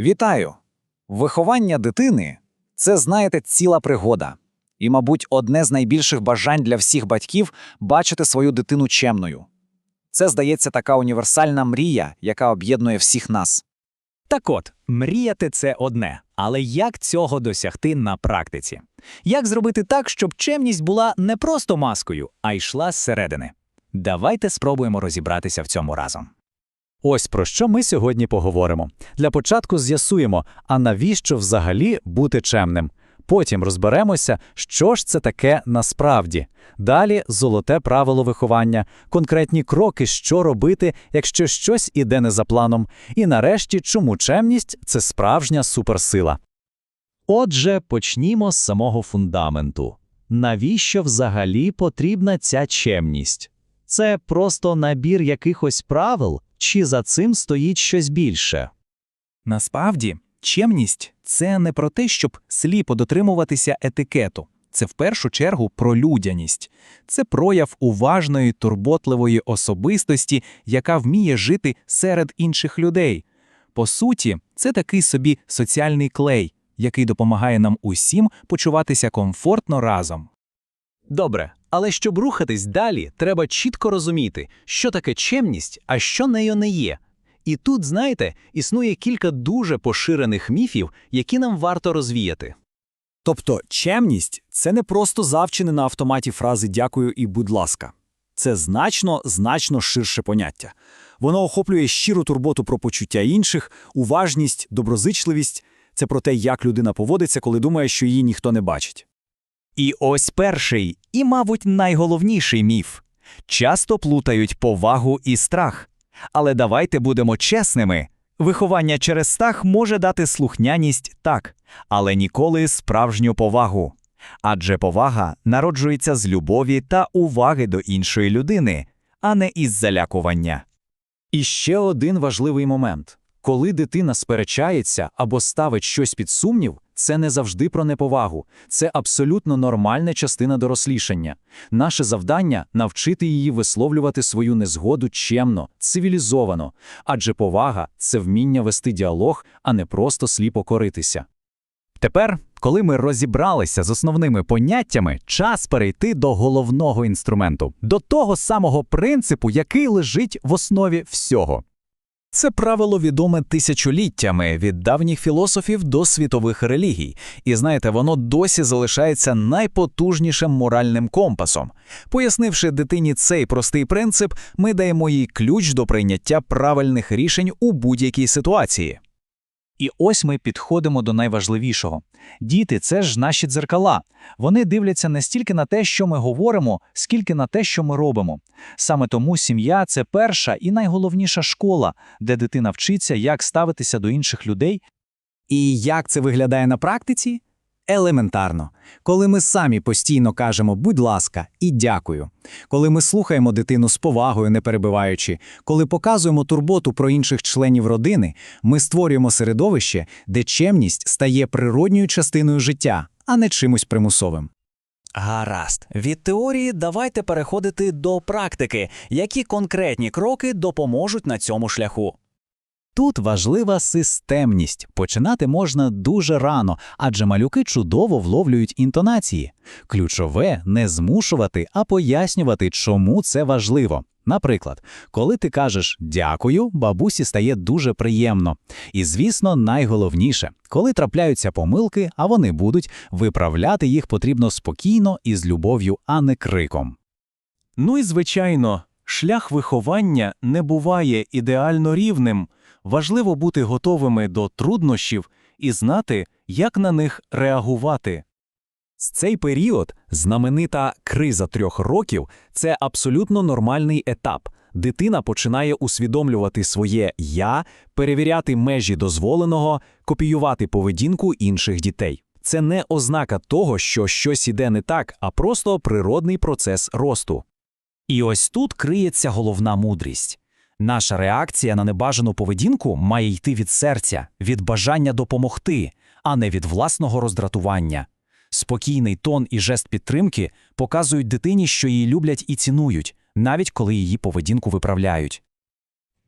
Вітаю! Виховання дитини це, знаєте, ціла пригода. І, мабуть, одне з найбільших бажань для всіх батьків бачити свою дитину чемною. Це, здається, така універсальна мрія, яка об'єднує всіх нас. Так от, мріяти це одне, але як цього досягти на практиці? Як зробити так, щоб чемність була не просто маскою, а йшла зсередини? Давайте спробуємо розібратися в цьому разом. Ось про що ми сьогодні поговоримо. Для початку з'ясуємо, а навіщо взагалі бути чемним. Потім розберемося, що ж це таке насправді. Далі золоте правило виховання, конкретні кроки, що робити, якщо щось іде не за планом. І нарешті, чому чемність це справжня суперсила. Отже, почнімо з самого фундаменту. Навіщо взагалі потрібна ця чемність? Це просто набір якихось правил, чи за цим стоїть щось більше? Насправді, чемність це не про те, щоб сліпо дотримуватися етикету. Це в першу чергу про людяність. Це прояв уважної, турботливої особистості, яка вміє жити серед інших людей. По суті, це такий собі соціальний клей, який допомагає нам усім почуватися комфортно разом. Добре, але щоб рухатись далі, треба чітко розуміти, що таке чемність, а що нею не є. І тут, знаєте, існує кілька дуже поширених міфів, які нам варто розвіяти. Тобто чемність це не просто завчені на автоматі фрази дякую і будь ласка. Це значно, значно ширше поняття. Воно охоплює щиру турботу про почуття інших, уважність, доброзичливість. Це про те, як людина поводиться, коли думає, що її ніхто не бачить. І ось перший, і, мабуть, найголовніший міф. Часто плутають повагу і страх. Але давайте будемо чесними. Виховання через страх може дати слухняність так, але ніколи справжню повагу. Адже повага народжується з любові та уваги до іншої людини, а не із залякування. І ще один важливий момент. Коли дитина сперечається або ставить щось під сумнів, це не завжди про неповагу, це абсолютно нормальна частина дорослішання. Наше завдання навчити її висловлювати свою незгоду чемно, цивілізовано, адже повага це вміння вести діалог, а не просто сліпо коритися. Тепер, коли ми розібралися з основними поняттями, час перейти до головного інструменту, до того самого принципу, який лежить в основі всього. Це правило відоме тисячоліттями від давніх філософів до світових релігій, і знаєте, воно досі залишається найпотужнішим моральним компасом. Пояснивши дитині цей простий принцип, ми даємо їй ключ до прийняття правильних рішень у будь-якій ситуації. І ось ми підходимо до найважливішого. Діти це ж наші дзеркала. Вони дивляться не стільки на те, що ми говоримо, скільки на те, що ми робимо. Саме тому сім'я це перша і найголовніша школа, де дитина вчиться, як ставитися до інших людей. І як це виглядає на практиці? Елементарно. Коли ми самі постійно кажемо будь ласка і дякую, коли ми слухаємо дитину з повагою, не перебиваючи, коли показуємо турботу про інших членів родини, ми створюємо середовище, де чемність стає природньою частиною життя, а не чимось примусовим. Гаразд, від теорії давайте переходити до практики, які конкретні кроки допоможуть на цьому шляху. Тут важлива системність. Починати можна дуже рано, адже малюки чудово вловлюють інтонації. Ключове не змушувати, а пояснювати, чому це важливо. Наприклад, коли ти кажеш дякую, бабусі стає дуже приємно. І, звісно, найголовніше, коли трапляються помилки, а вони будуть, виправляти їх потрібно спокійно і з любов'ю, а не криком. Ну і звичайно, шлях виховання не буває ідеально рівним. Важливо бути готовими до труднощів і знати, як на них реагувати. З цей період знаменита криза трьох років це абсолютно нормальний етап. Дитина починає усвідомлювати своє я, перевіряти межі дозволеного, копіювати поведінку інших дітей. Це не ознака того, що щось іде не так, а просто природний процес росту. І ось тут криється головна мудрість. Наша реакція на небажану поведінку має йти від серця, від бажання допомогти, а не від власного роздратування. Спокійний тон і жест підтримки показують дитині, що її люблять і цінують, навіть коли її поведінку виправляють.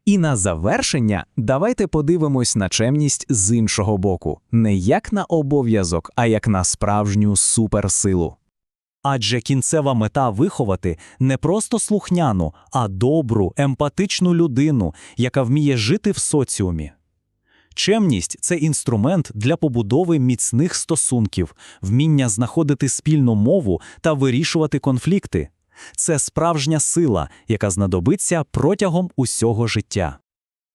І на завершення давайте подивимось на чемність з іншого боку, не як на обов'язок, а як на справжню суперсилу. Адже кінцева мета виховати не просто слухняну, а добру, емпатичну людину, яка вміє жити в соціумі. Чемність це інструмент для побудови міцних стосунків, вміння знаходити спільну мову та вирішувати конфлікти. Це справжня сила, яка знадобиться протягом усього життя.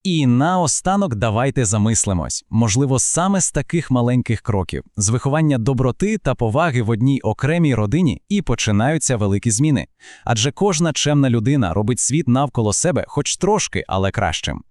І наостанок давайте замислимось. Можливо, саме з таких маленьких кроків, з виховання доброти та поваги в одній окремій родині і починаються великі зміни. Адже кожна чемна людина робить світ навколо себе хоч трошки, але кращим.